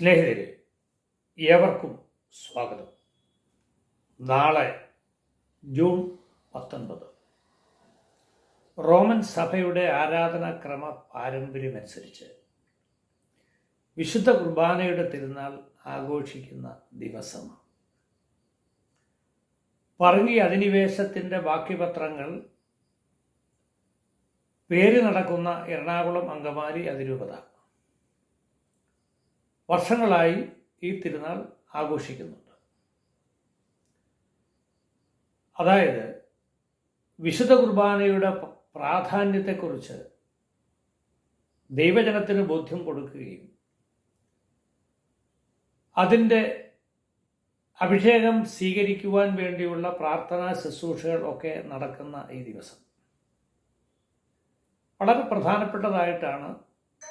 സ്നേഹിതരെ ഏവർക്കും സ്വാഗതം. നാളെ ജൂൺ പത്തൊൻപത്. റോമൻ സഭയുടെ ആരാധനാക്രമ പാരമ്പര്യമനുസരിച്ച് വിശുദ്ധ കുർബാനയുടെ തിരുനാൾ ആഘോഷിക്കുന്ന ദിവസം. പറങ്ങി അധിനിവേശത്തിന്റെ ബാക്കിപത്രങ്ങൾ പേര് നടക്കുന്ന എറണാകുളം അങ്കമാലി അതിരൂപത. വർഷങ്ങളായി ഈ തിരുനാൾ ആഘോഷിക്കുന്നുണ്ട്. അതായത് വിശുദ്ധ കുർബാനയുടെ പ്രാധാന്യത്തെക്കുറിച്ച് ദൈവജനത്തിന് ബോധ്യം കൊടുക്കുകയും അതിന്റെ അഭിഷേകം സ്വീകരിക്കുവാൻ വേണ്ടിയുള്ള പ്രാർത്ഥനാ ശുശ്രൂഷകൾ ഒക്കെ നടക്കുന്ന ഈ ദിവസം. വളരെ പ്രധാനപ്പെട്ടതായിട്ടാണ്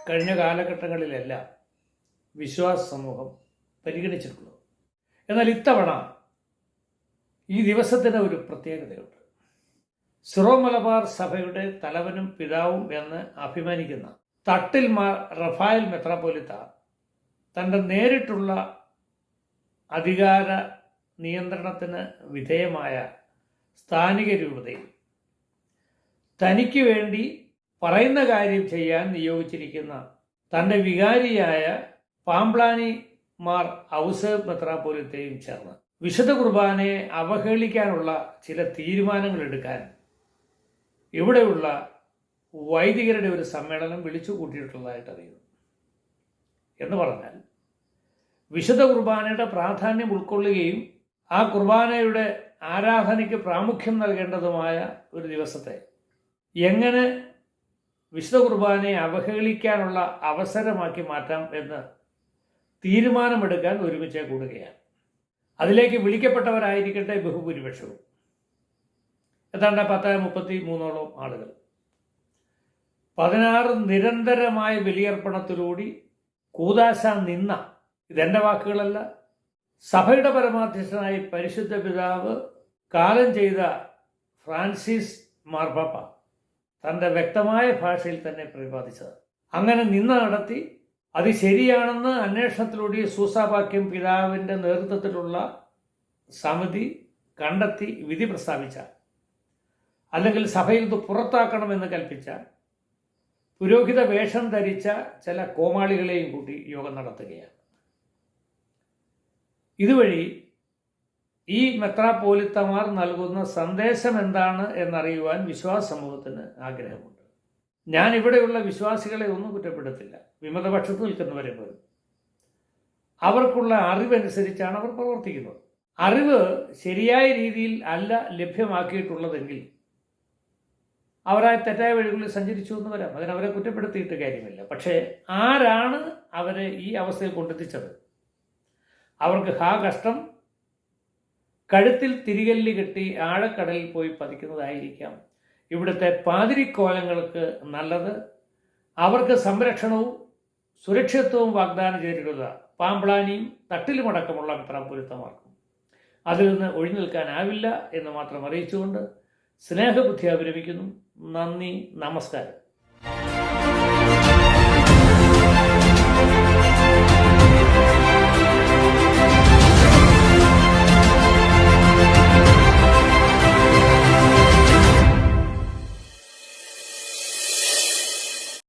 കഴിഞ്ഞ കാലഘട്ടങ്ങളിലെല്ലാം വിശ്വാസ സമൂഹം പരിഗണിച്ചിട്ടുള്ളത്. എന്നാൽ ഇത്തവണ ഈ ദിവസത്തിന് ഒരു പ്രത്യേകതയുണ്ട്. സിറോ മലബാർ സഭയുടെ തലവനും പിതാവും എന്ന് അഭിമാനിക്കുന്ന തട്ടിൽ റഫായൽ മെത്രാപോലിത്ത തന്റെ നേരിട്ടുള്ള അധികാര നിയന്ത്രണത്തിന് വിധേയമായ സ്ഥാനിക രൂപതയിൽ തനിക്ക് വേണ്ടി പറയുന്ന കാര്യം ചെയ്യാൻ നിയോഗിച്ചിരിക്കുന്ന തന്റെ വികാരിയായ പാംപ്ലാനി മാർ ഔസേബ് മെത്രാപ്പോലിത്തെയും ചേർന്ന്. വിശുദ്ധ കുർബാനയെ അവഹേളിക്കാനുള്ള ചില തീരുമാനങ്ങൾ എടുക്കാൻ ഇവിടെയുള്ള വൈദികരുടെ ഒരു സമ്മേളനം വിളിച്ചു കൂട്ടിയിട്ടുള്ളതായിട്ട് അറിയുന്നു. എന്ന് പറഞ്ഞാൽ വിശുദ്ധ കുർബാനയുടെ പ്രാധാന്യം ഉൾക്കൊള്ളുകയും ആ കുർബാനയുടെ ആരാധനയ്ക്ക് പ്രാമുഖ്യം നൽകേണ്ടതുമായ ഒരു ദിവസത്തെ എങ്ങനെ വിശുദ്ധ കുർബാനയെ അവഹേളിക്കാനുള്ള അവസരമാക്കി മാറ്റാം എന്ന് തീരുമാനമെടുക്കാൻ ഒരുമിച്ച് കൂടുകയാണ്. അതിലേക്ക് വിളിക്കപ്പെട്ടവരായിരിക്കട്ടെ ബഹുഭൂരിപക്ഷവും. ഏതാണ്ട് പത്ത് മുപ്പത്തി മൂന്നോളം ആളുകൾ? പതിനാറ് നിരന്തരമായ ബലിയർപ്പണത്തിലൂടി കൂതാശ നിന്ന ഇതെന്റെ വാക്കുകളല്ല സഭയുടെ പരമാധ്യക്ഷനായ പരിശുദ്ധ പിതാവ് കാലം ചെയ്ത ഫ്രാൻസിസ് മാർപ്പാപ്പ തന്റെ വ്യക്തമായ ഭാഷയിൽ തന്നെ പ്രതിപാദിച്ചത്. അങ്ങനെ നിന്ന നടത്തി അത് ശരിയാണെന്ന് അന്വേഷണത്തിലൂടെ സൂസാവാക്യം പിതാവിന്റെ നേതൃത്വത്തിലുള്ള സമിതി കണ്ടെത്തി വിധി പ്രസ്താവിച്ച അല്ലെങ്കിൽ സഭയിൽ ഇത് പുറത്താക്കണമെന്ന് കൽപ്പിച്ച പുരോഹിത വേഷം ധരിച്ച ചില കോമാളികളെയും കൂട്ടി യോഗം നടത്തുകയാണ്. ഇതുവഴി ഈ മെത്രാപോലിത്തമാർ നൽകുന്ന സന്ദേശം എന്താണ് എന്നറിയുവാൻ വിശ്വാസ സമൂഹത്തിന് ആഗ്രഹമുണ്ട്. ഞാൻ ഇവിടെയുള്ള വിശ്വാസികളെ ഒന്നും കുറ്റപ്പെടുത്തില്ല. വിമതപക്ഷത്ത് നിൽക്കുന്നവരെ പോലും. അവർക്കുള്ള അറിവനുസരിച്ചാണ് അവർ പ്രവർത്തിക്കുന്നത്. അറിവ് ശരിയായ രീതിയിൽ അല്ല ലഭ്യമാക്കിയിട്ടുള്ളതെങ്കിൽ അവരായ തെറ്റായ വഴികളിൽ സഞ്ചരിച്ചു എന്ന് വരാം. അതിനവരെ കുറ്റപ്പെടുത്തിയിട്ട് കാര്യമില്ല. പക്ഷേ ആരാണ് അവരെ ഈ അവസ്ഥയിൽ കൊണ്ടെത്തിച്ചത്? അവർക്ക് ഹാ കഷ്ടം കഴുത്തിൽ തിരികല്ല് കെട്ടി ആഴക്കടലിൽ പോയി പതിക്കുന്നതായിരിക്കാം ഇവിടുത്തെ പാതിരിക്കോലങ്ങൾക്ക് നല്ലത്. അവർക്ക് സംരക്ഷണവും സുരക്ഷിതത്വവും വാഗ്ദാനം ചെയ്തിട്ടുള്ള പാമ്പ്ളാനിയും തട്ടിലുമടക്കമുള്ള മെത്രാപ്പൊരുത്തമാർക്കും അതിൽ നിന്ന് ഒഴിഞ്ഞു നിൽക്കാനാവില്ല എന്ന് മാത്രം അറിയിച്ചുകൊണ്ട് സ്നേഹബുദ്ധി അഭിരമിക്കുന്നു നന്ദി നമസ്കാരം.